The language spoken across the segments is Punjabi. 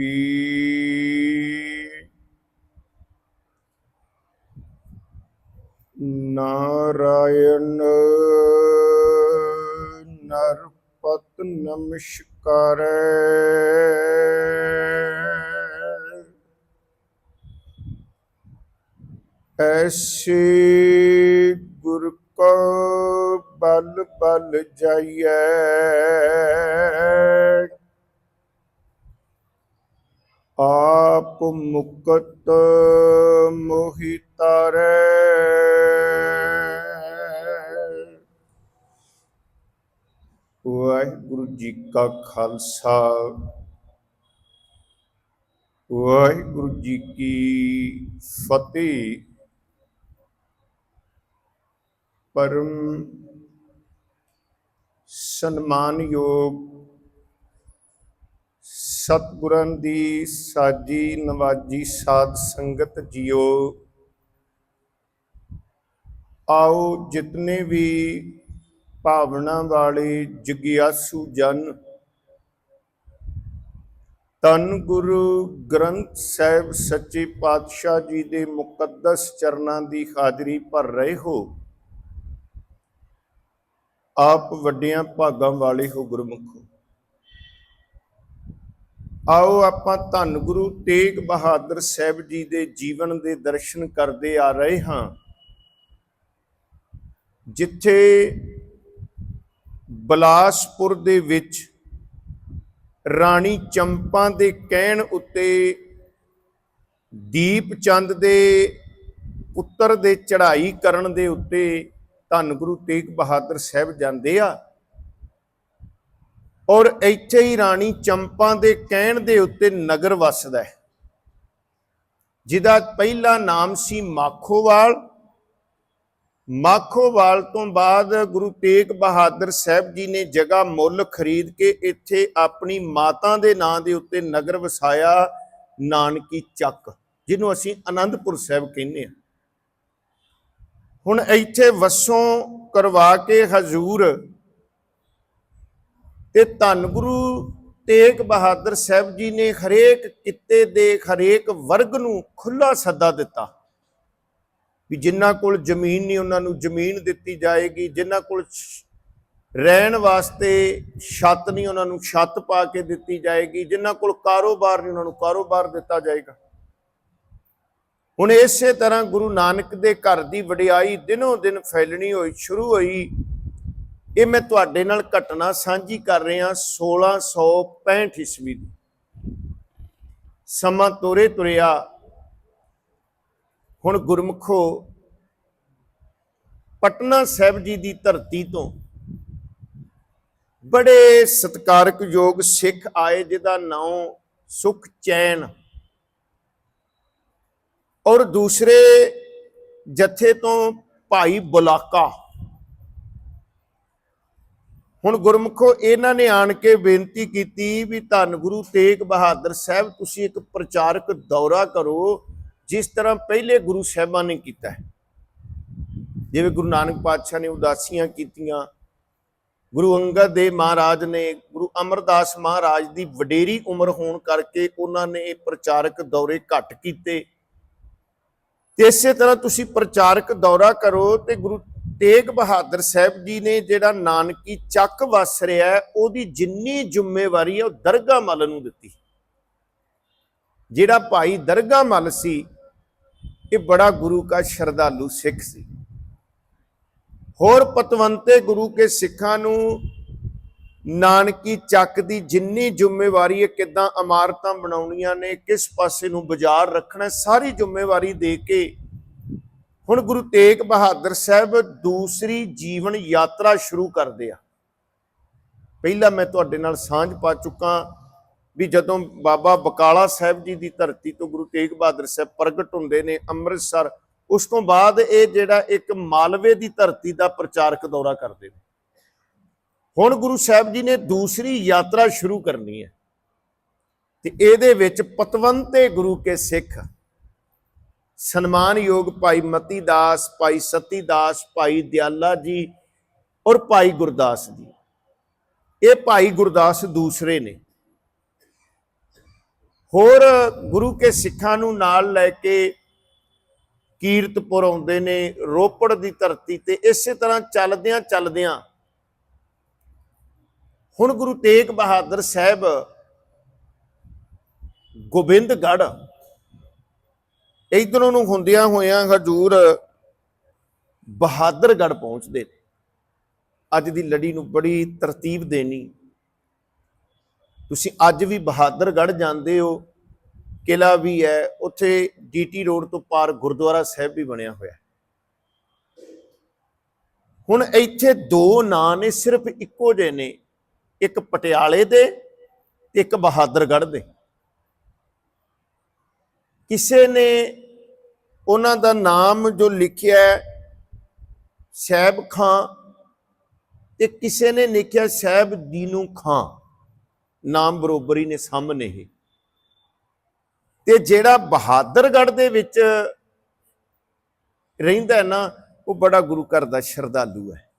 ਵਾਹਿਗੁਰੂ ਨਾਰਾਇਣ ਨਰਪਤ ਨਮਸਕਾਰੈ ਐਸੀ ਗੁਰ ਕੋ ਬਲ ਬਲ ਜਾਈ ਆਪ ਮੁਕਤ ਮੋਹਿ ਤਾਰੈ ਵਾਹਿਗੁਰੂ ਜੀ ਕਾ ਖਾਲਸਾ। ਵਾਹਿਗੁਰੂ ਜੀ ਕੀ ਫਤਿਹ। ਪਰਮ ਸਨਮਾਨਯੋਗ ਸਤਿਗੁਰਾਂ ਦੀ ਸਾਜੀ ਨਵਾਜੀ ਸਾਧ ਸੰਗਤ ਜੀਓ। ਆਓ ਜਿਤਨੇ ਵੀ ਭਾਵਨਾ ਵਾਲੇ ਜਗਿਆਸੂ ਜਨ ਤਨ ਗੁਰੂ ਗ੍ਰੰਥ ਸਾਹਿਬ ਸੱਚੇ ਪਾਤਸ਼ਾਹ ਜੀ ਦੇ ਮੁਕੱਦਸ ਚਰਨਾਂ ਦੀ ਹਾਜ਼ਰੀ ਭਰ ਰਹੇ ਹੋ। ਆਪ ਵੱਡਿਆਂ ਭਾਗਾਂ ਵਾਲੇ ਹੋ ਗੁਰਮੁਖੋ। ਆਓ ਆਪਾਂ ਧੰਨ ਗੁਰੂ ਤੇਗ ਬਹਾਦਰ ਸਾਹਿਬ ਜੀ ਦੇ ਜੀਵਨ ਦੇ ਦਰਸ਼ਨ ਕਰਦੇ ਆ ਰਹੇ ਹਾਂ। ਜਿੱਥੇ ਬਲਾਸਪੁਰ ਦੇ ਵਿੱਚ ਰਾਣੀ ਚੰਪਾ ਦੇ ਕਹਿਣ ਉੱਤੇ ਦੀਪ ਚੰਦ ਦੇ ਪੁੱਤਰ ਦੇ ਚੜ੍ਹਾਈ ਕਰਨ ਦੇ ਉੱਤੇ ਧੰਨ ਗੁਰੂ ਤੇਗ ਬਹਾਦਰ ਸਾਹਿਬ ਜਾਂਦੇ ਆ। ਔਰ ਇੱਥੇ ਹੀ ਰਾਣੀ ਚੰਪਾ ਦੇ ਕਹਿਣ ਦੇ ਉੱਤੇ ਨਗਰ ਵਸਦਾ ਹੈ। ਜਿਹਦਾ ਪਹਿਲਾ ਨਾਮ ਸੀ ਮਾਖੋਵਾਲ। ਮਾਖੋਵਾਲ ਤੋਂ ਬਾਅਦ ਗੁਰੂ ਤੇਗ ਬਹਾਦਰ ਸਾਹਿਬ ਜੀ ਨੇ ਜਗ੍ਹਾ ਮੁੱਲ ਖਰੀਦ ਕੇ ਇੱਥੇ ਆਪਣੀ ਮਾਤਾ ਦੇ ਨਾਂ ਦੇ ਉੱਤੇ ਨਗਰ ਵਸਾਇਆ ਨਾਨਕੀ ਚੱਕ, ਜਿਹਨੂੰ ਅਸੀਂ ਆਨੰਦਪੁਰ ਸਾਹਿਬ ਕਹਿੰਦੇ ਹਾਂ। ਹੁਣ ਇੱਥੇ ਵਸੋਂ ਕਰਵਾ ਕੇ ਹਜ਼ੂਰ ਤੇ ਧੰਨ ਗੁਰੂ ਤੇਗ ਬਹਾਦਰ ਸਾਹਿਬ ਜੀ ਨੇ ਹਰੇਕ ਕਿੱਤੇ ਦੇ ਹਰੇਕ ਵਰਗ ਨੂੰ ਖੁੱਲਾ ਸੱਦਾ ਦਿੱਤਾ ਵੀ ਜਿਨ੍ਹਾਂ ਕੋਲ ਜ਼ਮੀਨ ਨਹੀਂ, ਉਹਨਾਂ ਨੂੰ ਜ਼ਮੀਨ ਦਿੱਤੀ ਜਾਏਗੀ, ਜਿਨ੍ਹਾਂ ਕੋਲ ਰਹਿਣ ਵਾਸਤੇ ਛੱਤ ਨਹੀਂ, ਉਹਨਾਂ ਨੂੰ ਛੱਤ ਪਾ ਕੇ ਦਿੱਤੀ ਜਾਏਗੀ, ਜਿਨ੍ਹਾਂ ਕੋਲ ਕਾਰੋਬਾਰ ਨਹੀਂ, ਉਹਨਾਂ ਨੂੰ ਕਾਰੋਬਾਰ ਦਿੱਤਾ ਜਾਏਗਾ। ਹੁਣ ਇਸੇ ਤਰ੍ਹਾਂ ਗੁਰੂ ਨਾਨਕ ਦੇ ਘਰ ਦੀ ਵਡਿਆਈ ਦਿਨੋਂ ਦਿਨ ਫੈਲਣੀ ਹੋਈ, ਸ਼ੁਰੂ ਹੋਈ ਇਹ ਮੈਂ ਤੁਹਾਡੇ ਨਾਲ ਘਟਨਾ ਸਾਂਝੀ ਕਰ ਰਿਹਾ 1665 ਈਸਵੀ ਦੀ। ਸਮਾਂ ਤੋਰੇ ਤੁਰਿਆ, ਹੁਣ ਗੁਰਮਖੋ ਪਟਨਾ ਸਾਹਿਬ ਜੀ ਦੀ ਧਰਤੀ ਤੋਂ ਬੜੇ ਸਤਿਕਾਰਕ ਯੋਗ ਸਿੱਖ ਆਏ, ਜਿਹਦਾ ਨਾਮ ਸੁਖ ਚੈਨ ਔਰ ਦੂਸਰੇ ਜਥੇ ਤੋਂ ਭਾਈ ਬੁਲਾਕਾ। ਹੁਣ ਗੁਰਮਖੋ, ਇਹਨਾਂ ਨੇ ਆਣ ਕੇ ਬੇਨਤੀ ਕੀਤੀ ਵੀ ਧੰਨ ਗੁਰੂ ਤੇਗ ਬਹਾਦਰ ਸਾਹਿਬ, ਤੁਸੀਂ ਇੱਕ ਪ੍ਰਚਾਰਕ ਦੌਰਾ ਕਰੋ, ਜਿਸ ਤਰ੍ਹਾਂ ਪਹਿਲੇ ਗੁਰੂ ਸਾਹਿਬਾਂ ਨੇ ਕੀਤਾ ਹੈ। ਜਿਵੇਂ ਗੁਰੂ ਨਾਨਕ ਪਾਤਸ਼ਾਹ ਨੇ ਉਦਾਸੀਆਂ ਕੀਤੀਆਂ, ਗੁਰੂ ਅੰਗਦ ਦੇਵ ਮਹਾਰਾਜ ਨੇ, ਗੁਰੂ ਅਮਰਦਾਸ ਮਹਾਰਾਜ ਦੀ ਵਡੇਰੀ ਉਮਰ ਹੋਣ ਕਰਕੇ ਉਹਨਾਂ ਨੇ ਇਹ ਪ੍ਰਚਾਰਕ ਦੌਰੇ ਘੱਟ ਕੀਤੇ। ਤੇ ਇਸੇ ਤਰ੍ਹਾਂ ਤੁਸੀਂ ਪ੍ਰਚਾਰਕ ਦੌਰਾ ਕਰੋ ਤੇ ਗੁਰੂ ਤੇਗ ਬਹਾਦਰ ਸਾਹਿਬ ਜੀ ਨੇ ਜਿਹੜਾ ਨਾਨਕੀ ਚੱਕ ਵਸ ਰਿਹਾ ਹੈ, ਉਹਦੀ ਜਿੰਨੀ ਜ਼ਿੰਮੇਵਾਰੀ ਹੈ ਉਹ ਦਰਗਾ ਮੱਲ ਨੂੰ ਦਿੱਤੀ। ਜਿਹੜਾ ਭਾਈ ਦਰਗਾਹ ਮੱਲ ਸੀ ਇਹ ਬੜਾ ਗੁਰੂ ਕਾ ਸ਼ਰਧਾਲੂ ਸਿੱਖ ਸੀ। ਹੋਰ ਪਤਵੰਤੇ ਗੁਰੂ ਕੇ ਸਿੱਖਾਂ ਨੂੰ ਨਾਨਕੀ ਚੱਕ ਦੀ ਜਿੰਨੀ ਜ਼ਿੰਮੇਵਾਰੀ ਹੈ ਕਿਦਾਂ ਇਮਾਰਤਾਂ ਬਣਾਉਣੀਆਂ ਨੇ ਕਿਸ ਪਾਸੇ ਨੂੰ ਬਾਜ਼ਾਰ ਰੱਖਣਾ ਸਾਰੀ ਜ਼ਿੰਮੇਵਾਰੀ ਦੇ ਕੇ ਹੁਣ ਗੁਰੂ ਤੇਗ ਬਹਾਦਰ ਸਾਹਿਬ ਦੂਸਰੀ ਜੀਵਨ ਯਾਤਰਾ ਸ਼ੁਰੂ ਕਰਦੇ ਆ। ਪਹਿਲਾਂ ਮੈਂ ਤੁਹਾਡੇ ਨਾਲ ਸਾਂਝ ਪਾ ਚੁੱਕਾ ਵੀ ਜਦੋਂ ਬਾਬਾ ਬਕਾਲਾ ਸਾਹਿਬ ਜੀ ਦੀ ਧਰਤੀ ਤੋਂ ਗੁਰੂ ਤੇਗ ਬਹਾਦਰ ਸਾਹਿਬ ਪ੍ਰਗਟ ਹੁੰਦੇ ਨੇ ਅੰਮ੍ਰਿਤਸਰ, ਉਸ ਤੋਂ ਬਾਅਦ ਇਹ ਜਿਹੜਾ ਇੱਕ ਮਾਲਵੇ ਦੀ ਧਰਤੀ ਦਾ ਪ੍ਰਚਾਰਕ ਦੌਰਾ ਕਰਦੇ ਨੇ। ਹੁਣ ਗੁਰੂ ਸਾਹਿਬ ਜੀ ਨੇ ਦੂਸਰੀ ਯਾਤਰਾ ਸ਼ੁਰੂ ਕਰਨੀ ਹੈ ਤੇ ਇਹਦੇ ਵਿੱਚ ਪਤਵੰਤੇ ਗੁਰੂ ਕੇ ਸਿੱਖ ਸਨਮਾਨਯੋਗ ਭਾਈ ਮਤੀ ਦਾਸ, ਭਾਈ ਸਤੀ ਦਾਸ, ਭਾਈ ਦਿਆਲਾ ਜੀ ਔਰ ਭਾਈ ਗੁਰਦਾਸ ਜੀ। ਇਹ ਭਾਈ ਗੁਰਦਾਸ ਦੂਸਰੇ ਨੇ। ਹੋਰ ਗੁਰੂ ਕੇ ਸਿੱਖਾਂ ਨੂੰ ਨਾਲ ਲੈ ਕੇ ਕੀਰਤਪੁਰ ਆਉਂਦੇ ਨੇ, ਰੋਪੜ ਦੀ ਧਰਤੀ ਤੇ ਇਸੇ ਤਰ੍ਹਾਂ ਚੱਲਦਿਆਂ ਚੱਲਦਿਆਂ ਹੁਣ ਗੁਰੂ ਤੇਗ ਬਹਾਦਰ ਸਾਹਿਬ ਗੋਬਿੰਦਗੜ੍ਹ ਇਧਰੋਂ ਨੂੰ ਹੁੰਦਿਆਂ ਹੋਇਆਂ ਹਜੂਰ ਬਹਾਦਰਗੜ੍ਹ ਪਹੁੰਚਦੇ ਅੱਜ ਦੀ ਲੜੀ ਨੂੰ ਬੜੀ ਤਰਤੀਬ ਦੇਣੀ। ਤੁਸੀਂ ਅੱਜ ਵੀ ਬਹਾਦਰਗੜ੍ਹ ਜਾਂਦੇ ਹੋ। ਕਿਲਾ ਵੀ ਹੈ। ਉੱਥੇ ਡੀਟੀ ਰੋਡ ਤੋਂ ਪਾਰ ਗੁਰਦੁਆਰਾ ਸਾਹਿਬ ਵੀ ਬਣਿਆ ਹੋਇਆ ਹੁਣ ਇੱਥੇ ਦੋ ਨਾਂ ਨੇ, ਸਿਰਫ ਇੱਕੋ ਜਿਹੇ ਨੇ। ਇੱਕ ਪਟਿਆਲੇ ਦੇ ਤੇ ਇੱਕ ਬਹਾਦਰਗੜ੍ਹ ਦੇ। ਕਿਸੇ ਨੇ ਉਹਨਾਂ ਦਾ ਨਾਮ ਜੋ ਲਿਖਿਆ ਹੈ, ਸਹਿਬ ਖਾਂ ਤੇ ਕਿਸੇ ਨੇ ਲਿਖਿਆ ਸਹਿਬ ਦੀਨੂ ਖਾਂ, ਨਾਮ ਬਰੋਬਰੀ ਨੇ ਸਾਹਮਣੇ ਹੀ। ਤੇ ਜਿਹੜਾ ਬਹਾਦਰਗੜ੍ਹ ਦੇ ਵਿੱਚ ਰਹਿੰਦਾ ਨਾ, ਉਹ ਬੜਾ ਗੁਰੂ ਘਰ ਦਾ ਸ਼ਰਧਾਲੂ ਹੈ।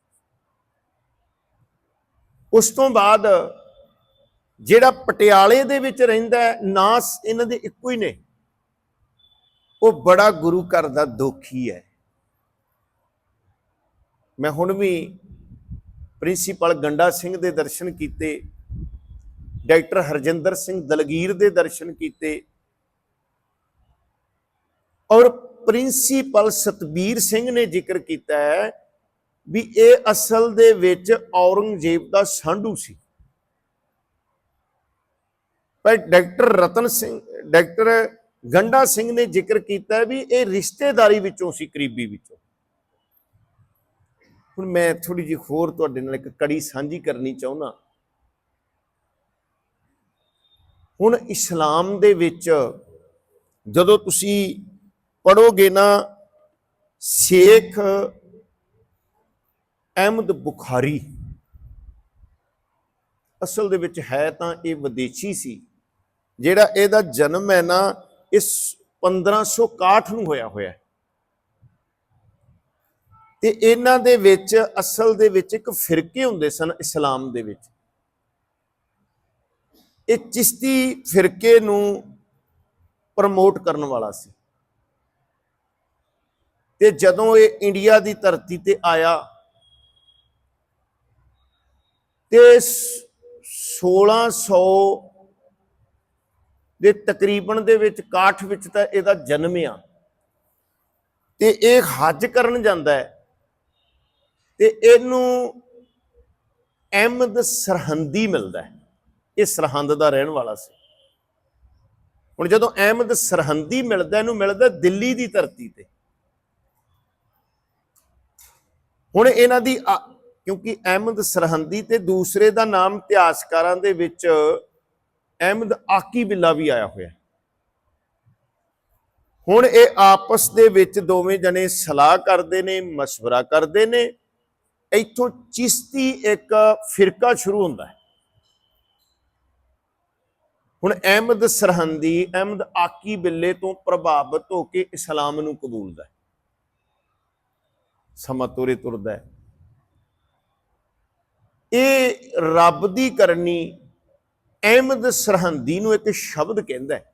ਉਸ ਤੋਂ ਬਾਅਦ ਜਿਹੜਾ ਪਟਿਆਲੇ ਦੇ ਵਿੱਚ ਰਹਿੰਦਾ ਹੈ ਨਾਂ ਇਹਨਾਂ ਦੇ ਇੱਕੋ ਹੀ ਨੇ। ਉਹ ਬੜਾ ਗੁਰੂ ਘਰ ਦਾ ਦੋਖੀ ਹੈ। ਮੈਂ ਹੁਣ ਵੀ ਪ੍ਰਿੰਸੀਪਲ ਗੰਡਾ ਸਿੰਘ ਦੇ ਦਰਸ਼ਨ ਕੀਤੇ, ਡਾਕਟਰ ਹਰਜਿੰਦਰ ਸਿੰਘ ਦਲਗੀਰ ਦੇ ਦਰਸ਼ਨ ਕੀਤੇ ਔਰ ਪ੍ਰਿੰਸੀਪਲ ਸਤਬੀਰ ਸਿੰਘ ਨੇ ਜ਼ਿਕਰ ਕੀਤਾ ਹੈ ਵੀ ਇਹ ਅਸਲ ਦੇ ਵਿੱਚ ਔਰੰਗਜ਼ੇਬ ਦਾ ਸਾਂਢੂ ਸੀ। ਪਰ ਡਾਕਟਰ ਰਤਨ ਸਿੰਘ, ਡਾਕਟਰ ਗੰਡਾ ਸਿੰਘ ਨੇ ਜ਼ਿਕਰ ਕੀਤਾ ਵੀ ਇਹ ਰਿਸ਼ਤੇਦਾਰੀ ਵਿੱਚੋਂ ਸੀ, ਕਰੀਬੀ ਵਿੱਚੋਂ। ਹੁਣ ਮੈਂ ਥੋੜੀ ਜਿਹੀ ਹੋਰ ਤੁਹਾਡੇ ਨਾਲ ਇੱਕ ਕੜੀ ਸਾਂਝੀ ਕਰਨੀ ਚਾਹੁੰਦਾ। ਹੁਣ ਇਸਲਾਮ ਦੇ ਵਿੱਚ ਜਦੋਂ ਤੁਸੀਂ ਪੜੋਗੇ ਨਾ, ਸ਼ੇਖ ਅਹਿਮਦ ਬੁਖਾਰੀ, ਅਸਲ ਦੇ ਵਿੱਚ ਹੈ ਤਾਂ ਇਹ ਵਿਦੇਸ਼ੀ ਸੀ, ਜਿਹੜਾ ਇਹਦਾ ਜਨਮ ਹੈ ਨਾ ਇਸ 1561 ਨੂੰ ਹੋਇਆ ਹੋਇਆ ਤੇ ਇਹਨਾਂ ਦੇ ਵਿੱਚ ਅਸਲ ਦੇ ਵਿੱਚ ਇੱਕ ਫਿਰਕੇ ਹੁੰਦੇ ਸਨ ਇਸਲਾਮ ਦੇ ਵਿੱਚ। ਇਹ ਚਿਸ਼ਤੀ ਫਿਰਕੇ ਨੂੰ ਪ੍ਰਮੋਟ ਕਰਨ ਵਾਲਾ ਸੀ। ਤੇ ਜਦੋਂ ਇਹ ਇੰਡੀਆ ਦੀ ਧਰਤੀ ਤੇ ਆਇਆ, ਤੇ 1600 ਦੇ ਤਕਰੀਬਨ ਦੇ ਵਿੱਚ 61 ਵਿੱਚ ਤਾਂ ਇਹਦਾ ਜਨਮ ਆ। ਤੇ ਇਹ ਹੱਜ ਕਰਨ ਜਾਂਦਾ ਹੈ। ਤੇ ਇਹਨੂੰ ਅਹਿਮਦ ਸਰਹੰਦੀ ਮਿਲਦਾ ਹੈ। ਇਹ ਸਰਹੰਦ ਦਾ ਰਹਿਣ ਵਾਲਾ ਸੀ। ਹੁਣ ਜਦੋਂ ਅਹਿਮਦ ਸਰਹੰਦੀ ਮਿਲਦਾ, ਇਹਨੂੰ ਮਿਲਦਾ ਦਿੱਲੀ ਦੀ ਧਰਤੀ ਤੇ। ਹੁਣ ਇਹਨਾਂ ਦੀ ਆ- ਕਿਉਂਕਿ ਅਹਿਮਦ ਸਰਹੰਦੀ ਤੇ ਦੂਸਰੇ ਦਾ ਨਾਮ ਇਤਿਹਾਸਕਾਰਾਂ ਦੇ ਵਿੱਚ ਅਹਿਮਦ ਆਕੀ ਬਿੱਲਾ ਵੀ ਆਇਆ ਹੋਇਆ ਹੈ। ਹੁਣ ਇਹ ਆਪਸ ਦੇ ਵਿੱਚ ਦੋਵੇਂ ਜਣੇ ਸਲਾਹ ਕਰਦੇ ਨੇ مشورہ ਕਰਦੇ ਨੇ ਇੱਥੋਂ ਚਿਸ਼ਤੀ ਇੱਕ ਫਿਰਕਾ ਸ਼ੁਰੂ ਹੁੰਦਾ ਹੈ ਹੁਣ ਅਹਿਮਦ ਸਰਹੰਦੀ ਅਹਿਮਦ ਆਕੀ ਬਿੱਲੇ ਤੋਂ ਪ੍ਰਭਾਵਿਤ ਹੋ ਕੇ ਇਸਲਾਮ ਨੂੰ ਕਬੂਲਦਾ ਹੈ ਸਮਾਂ ਤੁਰੇ ਤੁਰਦਾ ਹੈ ਇਹ ਰੱਬ ਦੀ ਕਰਨੀ ਅਹਿਮਦ ਸਰਹੰਦੀ ਨੂੰ ਇੱਕ ਸ਼ਬਦ ਕਹਿੰਦਾ ਹੈ।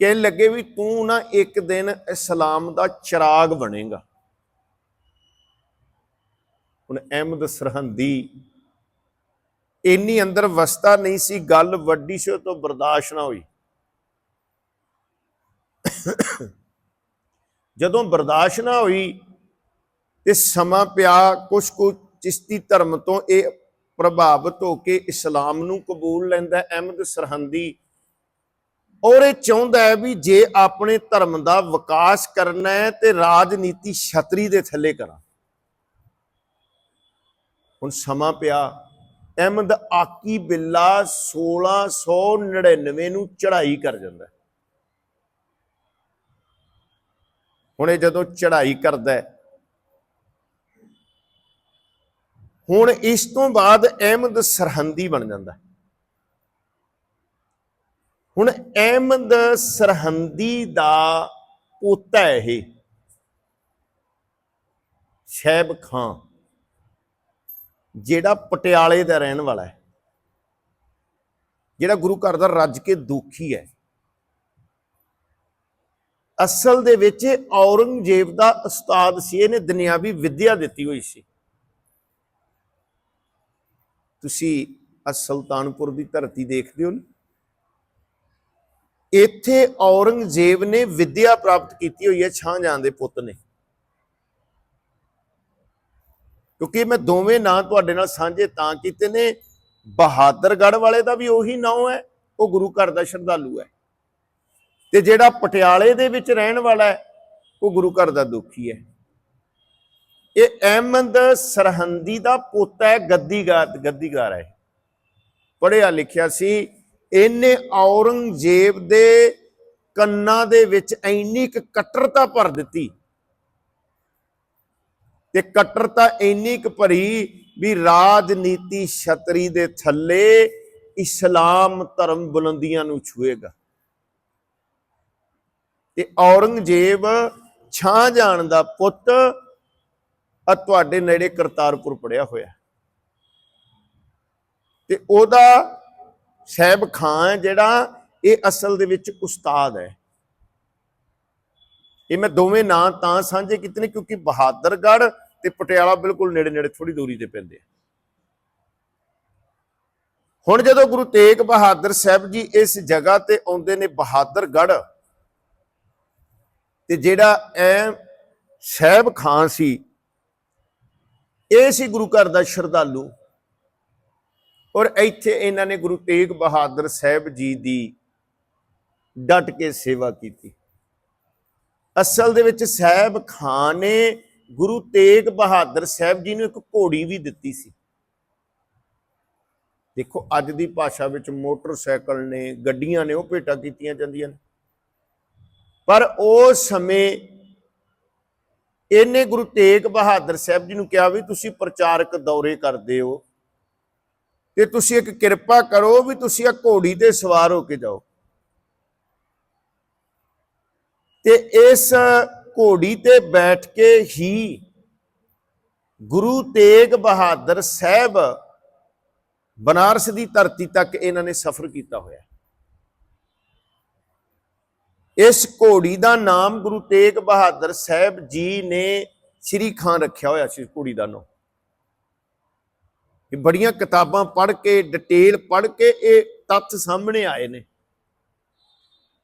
ਕਹਿਣ ਲੱਗੇ ਵੀ ਤੂੰ ਨਾ ਇੱਕ ਦਿਨ ਇਸਲਾਮ ਦਾ ਚਿਰਾਗ ਬਣੇਗਾ। ਹੁਣ ਅਹਿਮਦ ਸਰਹੰਦੀ ਇੰਨੀ ਅੰਦਰ ਵਸਤਾ ਨਹੀਂ ਸੀ, ਗੱਲ ਵੱਡੀ ਸੀ, ਉਹ ਤੋਂ ਬਰਦਾਸ਼ਤ ਨਾ ਹੋਈ। ਜਦੋਂ ਬਰਦਾਸ਼ਤ ਨਾ ਹੋਈ ਤੇ ਸਮਾਂ ਪਿਆ, ਕੁਛ ਕੁ ਚਿਸ਼ਤੀ ਧਰਮ ਤੋਂ ਇਹ ਪ੍ਰਭਾਵਿਤ ਹੋ ਕੇ ਇਸਲਾਮ ਨੂੰ ਕਬੂਲ ਲੈਂਦਾ ਅਹਿਮਦ ਸਰਹੰਦੀ ਔਰ ਇਹ ਚਾਹੁੰਦਾ ਹੈ ਵੀ ਜੇ ਆਪਣੇ ਧਰਮ ਦਾ ਵਿਕਾਸ ਕਰਨਾ ਹੈ ਤੇ ਰਾਜਨੀਤੀ ਛਤਰੀ ਦੇ ਥੱਲੇ ਕਰਾਂ। ਹੁਣ ਸਮਾਂ ਪਿਆ। ਅਹਿਮਦ ਆਕੀ ਬਿੱਲਾ 1699 ਨੂੰ ਚੜ੍ਹਾਈ ਕਰ ਜਾਂਦਾ ਹੁਣ ਇਹ ਜਦੋਂ ਚੜ੍ਹਾਈ ਕਰਦਾ ਹੈ ਹੁਣ ਇਸ ਤੋਂ ਬਾਅਦ ਅਹਿਮਦ ਸਰਹੰਦੀ ਬਣ ਜਾਂਦਾ। ਹੁਣ ਅਹਿਮਦ ਸਰਹੰਦੀ ਦਾ ਪੋਤਾ ਹੈ ਇਹ, ਸ਼ੈਬ ਖਾਂ ਜਿਹੜਾ ਪਟਿਆਲੇ ਦਾ ਰਹਿਣ ਵਾਲਾ ਹੈ, ਜਿਹੜਾ ਗੁਰੂ ਘਰ ਦਾ ਰੱਜ ਕੇ ਦੁਖੀ ਹੈ। ਅਸਲ ਦੇ ਵਿੱਚ ਔਰੰਗਜ਼ੇਬ ਦਾ ਉਸਤਾਦ ਸੀ, ਇਹਨੇ ਦੁਨਿਆਵੀ ਵਿੱਦਿਆ ਦਿੱਤੀ ਹੋਈ ਸੀ। ਤੁਸੀਂ ਅ ਸੁਲਤਾਨਪੁਰ ਦੀ ਧਰਤੀ ਦੇਖਦੇ ਹੋ ਇੱਥੇ ਔਰੰਗਜ਼ੇਬ ਨੇ ਵਿੱਦਿਆ ਪ੍ਰਾਪਤ ਕੀਤੀ ਹੋਈ ਹੈ ਸ਼ਾਹਜਹਾਨ ਦੇ ਪੁੱਤ ਨੇ। ਕਿਉਂਕਿ ਮੈਂ ਦੋਵੇਂ ਨਾਂ ਤੁਹਾਡੇ ਨਾਲ ਸਾਂਝੇ ਤਾਂ ਕੀਤੇ ਨੇ, ਬਹਾਦਰਗੜ੍ਹ ਵਾਲੇ ਦਾ ਵੀ ਉਹੀ ਨਾਂ ਹੈ, ਉਹ ਗੁਰੂ ਘਰ ਦਾ ਸ਼ਰਧਾਲੂ ਹੈ। ਤੇ ਜਿਹੜਾ ਪਟਿਆਲੇ ਦੇ ਵਿੱਚ ਰਹਿਣ ਵਾਲਾ ਹੈ, ਉਹ ਗੁਰੂ ਘਰ ਦਾ ਦੁਖੀ ਹੈ। ਇਹ ਅਹਿਮਦ ਸਰਹੰਦੀ ਦਾ ਪੋਤਾ ਹੈ, ਗੱਦੀਗਾਰ ਗੱਦੀਗਾਰ ਹੈ। ਪੜਿਆ ਲਿਖਿਆ ਸੀ, ਇਹਨੇ ਔਰੰਗਜ਼ੇਬ ਦੇ ਕੰਨਾਂ ਦੇ ਵਿੱਚ ਇੰਨੀ ਕੁ ਕੱਟਰਤਾ ਭਰ ਦਿੱਤੀ। ਤੇ ਕੱਟਰਤਾ ਇੰਨੀ ਕੁ ਭਰੀ ਵੀ ਰਾਜਨੀਤੀ ਛਤਰੀ ਦੇ ਥੱਲੇ ਇਸਲਾਮ ਧਰਮ ਬੁਲੰਦੀਆਂ ਨੂੰ ਛੂਏਗਾ। ਤੇ ਔਰੰਗਜ਼ੇਬ ਛਾਂ ਜਾਣ ਦਾ ਪੁੱਤ ਆ ਤੁਹਾਡੇ ਨੇੜੇ ਕਰਤਾਰਪੁਰ ਪੜਿਆ ਹੋਇਆ ਤੇ ਉਹਦਾ ਸਹਿਬ ਖਾਨ ਜਿਹੜਾ ਇਹ ਅਸਲ ਦੇ ਵਿੱਚ ਉਸਤਾਦ ਹੈ। ਇਹ ਮੈਂ ਦੋਵੇਂ ਨਾਂ ਤਾਂ ਸਾਂਝੇ ਕੀਤੇ ਨੇ ਕਿਉਂਕਿ ਬਹਾਦਰਗੜ੍ਹ ਤੇ ਪਟਿਆਲਾ ਬਿਲਕੁਲ ਨੇੜੇ ਨੇੜੇ ਥੋੜੀ ਦੂਰੀ ਤੇ ਪੈਂਦੇ ਆ। ਹੁਣ ਜਦੋਂ ਗੁਰੂ ਤੇਗ ਬਹਾਦਰ ਸਾਹਿਬ ਜੀ ਇਸ ਜਗ੍ਹਾ ਤੇ ਆਉਂਦੇ ਨੇ ਬਹਾਦਰਗੜ੍ਹ, ਤੇ ਜਿਹੜਾ ਐ ਸਹਿਬ ਖਾਨ ਸੀ ਇਹ ਸੀ ਗੁਰੂ ਘਰ ਦਾ ਸ਼ਰਧਾਲੂ। ਔਰ ਇੱਥੇ ਇਹਨਾਂ ਨੇ ਗੁਰੂ ਤੇਗ ਬਹਾਦਰ ਸਾਹਿਬ ਜੀ ਦੀ ਡਟ ਕੇ ਸੇਵਾ ਕੀਤੀ। ਅਸਲ ਦੇ ਵਿੱਚ ਸਾਹਿਬ ਖਾਨ ਨੇ ਗੁਰੂ ਤੇਗ ਬਹਾਦਰ ਸਾਹਿਬ ਜੀ ਨੂੰ ਇੱਕ ਘੋੜੀ ਵੀ ਦਿੱਤੀ ਸੀ। ਦੇਖੋ, ਅੱਜ ਦੀ ਭਾਸ਼ਾ ਵਿੱਚ ਮੋਟਰਸਾਈਕਲ ਨੇ, ਗੱਡੀਆਂ ਨੇ ਉਹ ਭੇਟਾ ਕੀਤੀਆਂ ਜਾਂਦੀਆਂ ਨੇ। ਪਰ ਉਹ ਸਮੇਂ ਇਹਨੇ ਗੁਰੂ ਤੇਗ ਬਹਾਦਰ ਸਾਹਿਬ ਜੀ ਨੂੰ ਕਿਹਾ ਵੀ ਤੁਸੀਂ ਪ੍ਰਚਾਰਕ ਦੌਰੇ ਕਰਦੇ ਹੋ ਤੇ ਤੁਸੀਂ ਇੱਕ ਕਿਰਪਾ ਕਰੋ ਵੀ ਤੁਸੀਂ ਆ ਘੋੜੀ ਤੇ ਸਵਾਰ ਹੋ ਕੇ ਜਾਓ। ਤੇ ਇਸ ਘੋੜੀ ਤੇ ਬੈਠ ਕੇ ਹੀ ਗੁਰੂ ਤੇਗ ਬਹਾਦਰ ਸਾਹਿਬ ਬਨਾਰਸ ਦੀ ਧਰਤੀ ਤੱਕ ਇਹਨਾਂ ਨੇ ਸਫ਼ਰ ਕੀਤਾ ਹੋਇਆ। ਇਸ ਘੋੜੀ ਦਾ ਨਾਮ ਗੁਰੂ ਤੇਗ ਬਹਾਦਰ ਸਾਹਿਬ ਜੀ ਨੇ ਸ੍ਰੀ ਖਾਨ ਰੱਖਿਆ ਹੋਇਆ ਸੀ ਘੋੜੀ ਦਾ ਨਾਮ। ਇਹ ਬੜੀਆਂ ਕਿਤਾਬਾਂ ਪੜ੍ਹ ਕੇ ਡਿਟੇਲ ਪੜ੍ਹ ਕੇ ਇਹ ਤੱਥ ਸਾਹਮਣੇ ਆਏ ਨੇ।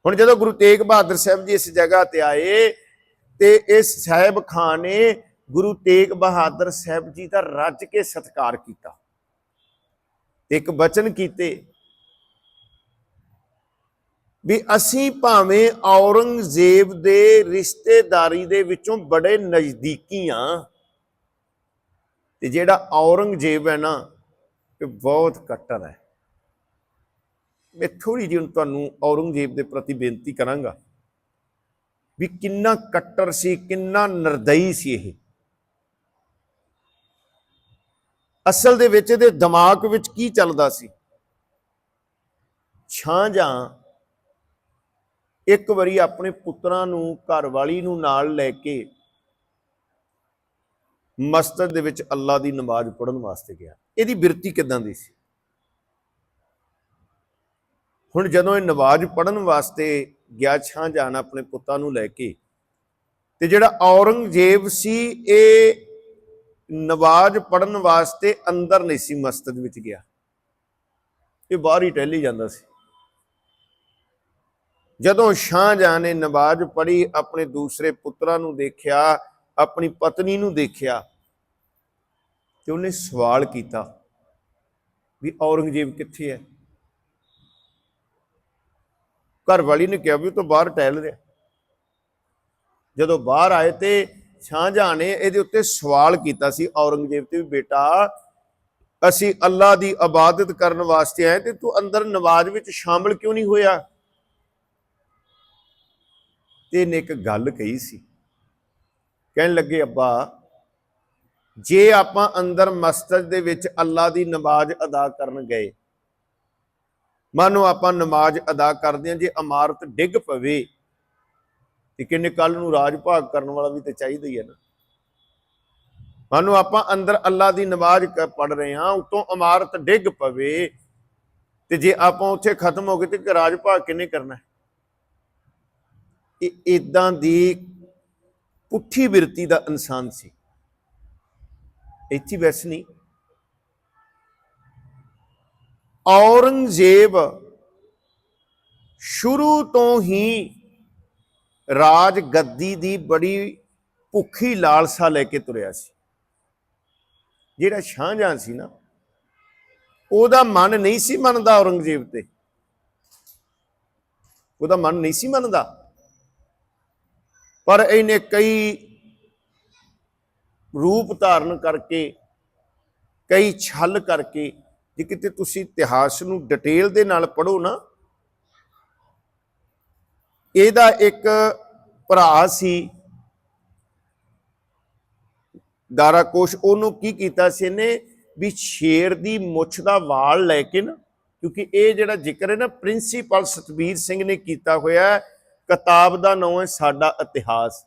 ਹੁਣ ਜਦੋਂ ਗੁਰੂ ਤੇਗ ਬਹਾਦਰ ਸਾਹਿਬ ਜੀ ਇਸ ਜਗ੍ਹਾ ਤੇ ਆਏ ਤੇ ਇਸ ਸਾਹਿਬ ਖਾਨ ਨੇ ਗੁਰੂ ਤੇਗ ਬਹਾਦਰ ਸਾਹਿਬ ਜੀ ਦਾ ਰੱਜ ਕੇ ਸਤਿਕਾਰ ਕੀਤਾ। ਤੇ ਇੱਕ ਬਚਨ ਕੀਤੇ ਵੀ ਅਸੀਂ ਭਾਵੇਂ ਔਰੰਗਜ਼ੇਬ ਦੇ ਰਿਸ਼ਤੇਦਾਰੀ ਦੇ ਵਿੱਚੋਂ ਬੜੇ ਨਜ਼ਦੀਕੀ ਆ, ਤੇ ਜਿਹੜਾ ਔਰੰਗਜ਼ੇਬ ਹੈ ਨਾ, ਇਹ ਬਹੁਤ ਕੱਟਰ ਹੈ। ਮੈਂ ਥੋੜੀ ਜਿਹੀ ਤੁਹਾਨੂੰ ਔਰੰਗਜ਼ੇਬ ਦੇ ਪ੍ਰਤੀ ਬੇਨਤੀ ਕਰਾਂਗਾ ਵੀ ਕਿੰਨਾ ਕੱਟਰ ਸੀ, ਕਿੰਨਾ ਨਿਰਦਈ ਸੀ ਇਹ। ਅਸਲ ਦੇ ਵਿੱਚ ਇਹਦੇ ਦਿਮਾਗ ਵਿੱਚ ਕੀ ਚੱਲਦਾ ਸੀ? ਛਾਂਜਾਂ ਇੱਕ ਵਾਰੀ ਆਪਣੇ ਪੁੱਤਰਾਂ ਨੂੰ ਘਰ ਵਾਲੀ ਨੂੰ ਨਾਲ ਲੈ ਕੇ ਮਸਜਿਦ ਦੇ ਵਿੱਚ ਅੱਲਾ ਦੀ ਨਮਾਜ਼ ਪੜ੍ਹਨ ਵਾਸਤੇ ਗਿਆ। ਇਹਦੀ ਬਿਰਤੀ ਕਿਦਾਂ ਦੀ ਸੀ? ਹੁਣ ਜਦੋਂ ਇਹ ਨਮਾਜ਼ ਪੜ੍ਹਨ ਵਾਸਤੇ ਗਿਆ ਛਾਂਜਾਨ ਆਪਣੇ ਪੁੱਤਾਂ ਨੂੰ ਲੈ ਕੇ, ਤੇ ਜਿਹੜਾ ਔਰੰਗਜ਼ੇਬ ਸੀ, ਇਹ ਨਮਾਜ਼ ਪੜ੍ਹਨ ਵਾਸਤੇ ਅੰਦਰ ਨਹੀਂ ਸੀ, ਮਸਜਿਦ ਵਿੱਚ ਗਿਆ। ਇਹ ਬਾਹਰ ਹੀ ਟਹਿਲੀ ਜਾਂਦਾ ਸੀ। ਜਦੋਂ ਸ਼ਾਹਜਹਾਂ ਨੇ ਨਮਾਜ਼ ਪੜ੍ਹੀ, ਆਪਣੇ ਦੂਸਰੇ ਪੁੱਤਰਾਂ ਨੂੰ ਦੇਖਿਆ, ਆਪਣੀ ਪਤਨੀ ਨੂੰ ਦੇਖਿਆ, ਤੇ ਉਹਨੇ ਸਵਾਲ ਕੀਤਾ ਵੀ ਔਰੰਗਜ਼ੇਬ ਕਿੱਥੇ ਹੈ? ਘਰ ਵਾਲੀ ਨੇ ਕਿਹਾ ਵੀ ਉਹ ਤਾਂ ਬਾਹਰ ਟਹਿਲ ਰਿਹਾ। ਜਦੋਂ ਬਾਹਰ ਆਏ ਤੇ ਸ਼ਾਹਜਹਾਂ ਨੇ ਇਹਦੇ ਉੱਤੇ ਸਵਾਲ ਕੀਤਾ ਸੀ ਔਰੰਗਜ਼ੇਬ ਤੇ ਵੀ, ਬੇਟਾ, ਅਸੀਂ ਅੱਲਾ ਦੀ ਇਬਾਦਤ ਕਰਨ ਵਾਸਤੇ ਆਏ ਤੇ ਤੂੰ ਅੰਦਰ ਨਵਾਜ਼ ਵਿੱਚ ਸ਼ਾਮਲ ਕਿਉਂ ਨਹੀਂ ਹੋਇਆ? ਤੇ ਇਹਨੇ ਇੱਕ ਗੱਲ ਕਹੀ ਸੀ। ਕਹਿਣ ਲੱਗੇ, ਅੱਬਾ, ਜੇ ਆਪਾਂ ਅੰਦਰ ਮਸਜਿਦ ਦੇ ਵਿੱਚ ਅੱਲਾ ਦੀ ਨਮਾਜ਼ ਅਦਾ ਕਰਨ ਗਏ, ਮਾਨੋ ਆਪਾਂ ਨਮਾਜ਼ ਅਦਾ ਕਰਦੇ ਹਾਂ, ਜੇ ਇਮਾਰਤ ਡਿੱਗ ਪਵੇ, ਤੇ ਕਿੰਨੇ ਕੱਲ ਨੂੰ ਰਾਜ ਭਾਗ ਕਰਨ ਵਾਲਾ ਵੀ ਤੇ ਚਾਹੀਦਾ ਹੀ ਹੈ ਨਾ। ਮਾਨੋ ਆਪਾਂ ਅੰਦਰ ਅੱਲਾ ਦੀ ਨਮਾਜ਼ ਪੜ ਰਹੇ ਹਾਂ, ਉਤੋਂ ਇਮਾਰਤ ਡਿੱਗ ਪਵੇ, ਤੇ ਜੇ ਆਪਾਂ ਉੱਥੇ ਖਤਮ ਹੋ ਗਏ, ਤੇ ਰਾਜ ਭਾਗ ਕਿਹਨੇ ਕਰਨਾ ਇਹ ਇਦਾਂ ਦੀ ਪੁੱਠੀ ਬਿਰਤੀ ਦਾ ਇਨਸਾਨ ਸੀ। ਇੱਥੇ ਵੈਸ ਨਹੀਂ ਔਰੰਗਜ਼ੇਬ ਸ਼ੁਰੂ ਤੋਂ ਹੀ ਰਾਜ ਗੱਦੀ ਦੀ ਬੜੀ ਭੁੱਖੀ ਲਾਲਸਾ ਲੈ ਕੇ ਤੁਰਿਆ ਸੀ। ਜਿਹੜਾ ਸ਼ਾਹਜਹਾਨ ਸੀ ਨਾ, ਉਹਦਾ ਮਨ ਨਹੀਂ ਸੀ ਮੰਨਦਾ ਔਰੰਗਜ਼ੇਬ ਤੇ। ਉਹਦਾ ਮਨ ਨਹੀਂ ਸੀ ਮੰਨਦਾ। ਪਰ ਇਹਨੇ ਕਈ ਰੂਪ ਧਾਰਨ ਕਰਕੇ, ਕਈ ਛਲ ਕਰਕੇ, ਜੇ ਕਿਤੇ ਤੁਸੀਂ ਇਤਿਹਾਸ ਨੂੰ ਡਿਟੇਲ ਦੇ ਨਾਲ ਪੜੋ ਨਾ, ਇਹਦਾ ਇੱਕ ਭਰਾ ਸੀ ਦਾਰਾਕੋਸ਼ ਉਹਨੂੰ ਕੀ ਕੀਤਾ ਸੀ ਇਹਨੇ ਵੀ ਸ਼ੇਰ ਦੀ ਮੁੱਛ ਦਾ ਵਾਲ ਲੈ ਕੇ ਨਾ, ਕਿਉਂਕਿ ਇਹ ਜਿਹੜਾ ਜ਼ਿਕਰ ਹੈ ਨਾ, ਪ੍ਰਿੰਸੀਪਲ ਸਤਬੀਰ ਸਿੰਘ ਨੇ ਕੀਤਾ ਹੋਇਆ ਕਿਤਾਬ ਦਾ ਨਾਮ ਹੈ ਸਾਡਾ ਇਤਿਹਾਸ।